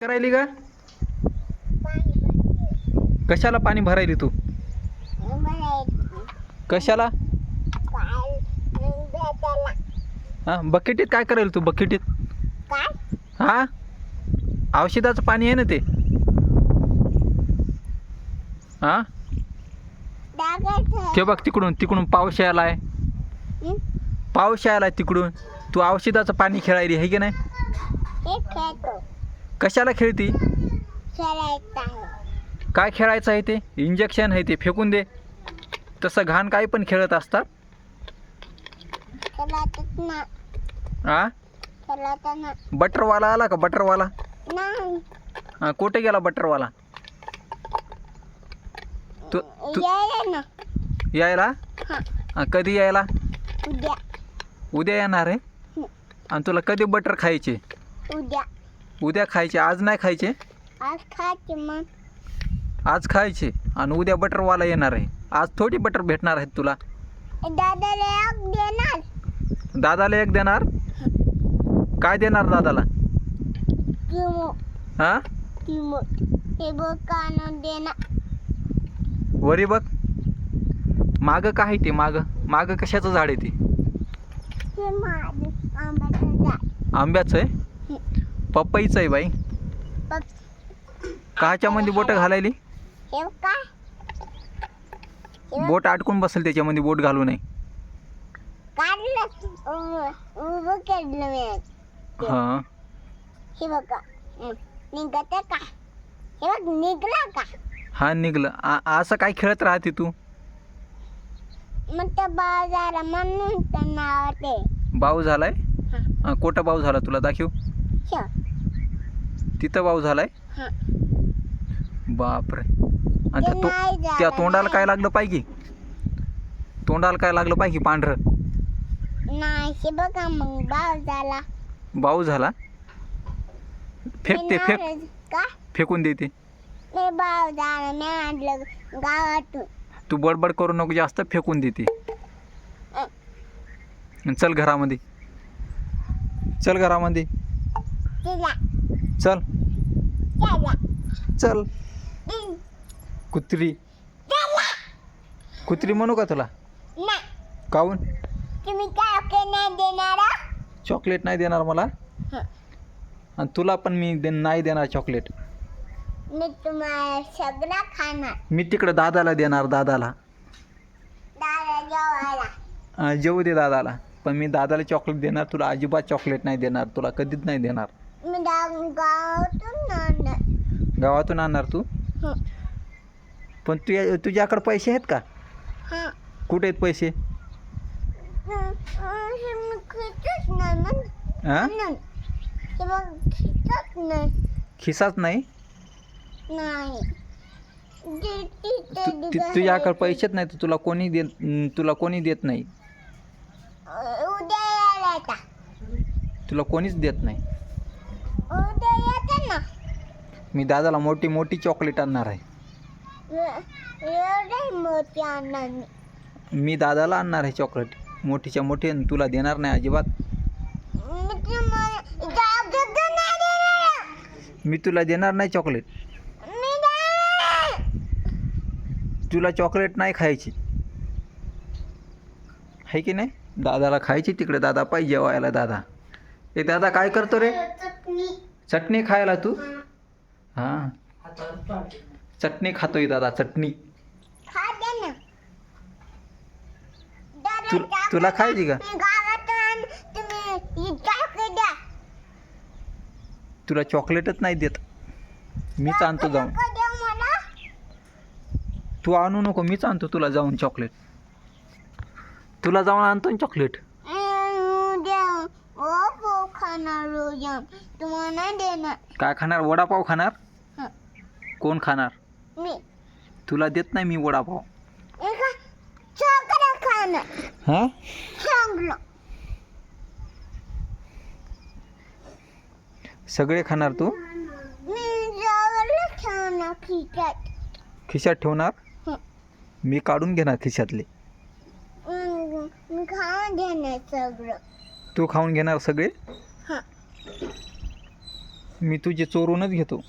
करायली का कशाला पाणी भरायली तू? कशाला? हा बकेटीत काय करायला तू बकेटीत? हा? औषधाचं पाणी आहे ना ते? हा? ते बघ तिकडून तिकडून पाऊस यायलाय पाऊस यायलाय तिकडून. तू औषधाचं पाणी खेळायली आहे की नाही? कशाला खेळती? काय खेळायचं आहे ते? इंजेक्शन आहे ते. फेकून दे. तसं घाण काही पण खेळत असतात? हा बटरवाला आला का बटरवाला? हा कुठे गेला बटरवाला? तू तू यायला हा, कधी यायला? उद्या. उद्या येणार आहे? हं. आणि तुला कधी बटर खायचे? उद्या. उद्या खायचे आज नाही खायचे? आज खायचे मग. आज खायचे आणि उद्या बटरवाला येणार आहे. आज थोडी बटर भेटणार आहेत तुला. दादाला एक देणार. दादाला एक देणार? काय देणार दादाला? किमो. हा? हे बघ देणार. वरी बघ. मागं काय आहे ते मागं? मागं कशाचं झाड आहे ते? हे माझं आंब्याचं झाड. आंब्याचं आहे? पपईचं आहे बाई. काच्या मध्ये बोटं घालायली? बोट अडकून बसेल त्याच्यामध्ये बोट घालू नये हां. हे हं, हे निघला. हा असं काय खेळत राहते तू? बाऊ झालाय? कोटा बाऊ झाला तुला दाखव. शो तिथं बाऊ झालाय? हा. बापरे. आणि त्या ते तो नाही झालं, त्या तोंडाला. काय लागलं पाहिजे तोंडाला काय लागलं पाहिजे पांढरं? नाही हे बघा मग बाव झाला. बाऊ झाला? फेक ते मी फेक नाराज. का? फेकून देते. मी बाव झाला मी आणलं गावातून. तू बडबड करू नको जास्त फेकून देते. अं, चल घरामध्ये. चल घरामध्ये. चल. चल. हं, कुत्री. कुत्री म्हणू का तुला? हं? चॉकलेट नाही देणार मला. आणि तुला पण मी दे नाही देणार चॉकलेट मी तुम्हाला सगळं खाणार. मी तिकडं दादाला देणार दादाला. जेवू दे दादाला. पण मी दादाला चॉकलेट देणार तुला अजिबात चॉकलेट नाही देणार तुला कधीच नाही देणार. गावातून आणणार गावातून आणणार तू? हं. पण तुझ्या तुझ्याकडे पैसे आहेत का? हं. कुठे आहेत पैसे? हं, हं, हे मी खिचत नाही मग हां म्हणून हे बघ खिचत नाही खिसाच नाही? नाही ते- ते- ते तु- तु- दिवस तुझ्याकडे आहे. पैसेच नाही तर तुला कोणी देत अं, तुला कोणी देत नाही. उद्या यायला आता. तुला कोणीच देत नाही. मी दादाला मोठी मोठी चॉकलेट आणणार आहे. ए- एवढी मोठी आणणार मी मी दादाला आणणार आहे चॉकलेट. मोठीच्या मोठी आणि तुला देणार नाही अजिबात. मी तुम्हाला जागृत नाही देणार. मी तुला देणार नाही चॉकलेट. मी. तुला चॉकलेट नाही खायची. आहे की नाही? दादाला खायची तिकडे. दादा पाहिजे जेवायला दादा. ए दादा काय करतो रे? चटणी. चटणी खायला तू? हां. चटणी खातोय दादा चटणी. तु- तुला खायची का? ही तुला चॉकलेटच नाही देत. मीच आणतो जाऊन. तू आणू नको मीच आणतो तुला जाऊन चॉकलेट तुला जाऊन आणतो ना चॉकलेट देणार. काय खाणार? वडापाव खाणार? हं. कोण खाणार? मी. तुला देत नाही मी वडापाव. एका हां? चांगलं. सगळे खाणार तू? मी खिचत खिशात. ठेवणार? हं. मी काढून घेणार खिशातले. मग मी खाऊन घेणार सगळं. तू खाऊन घेणार सगळे? हां. मी तुझे चोरूनच घेतो.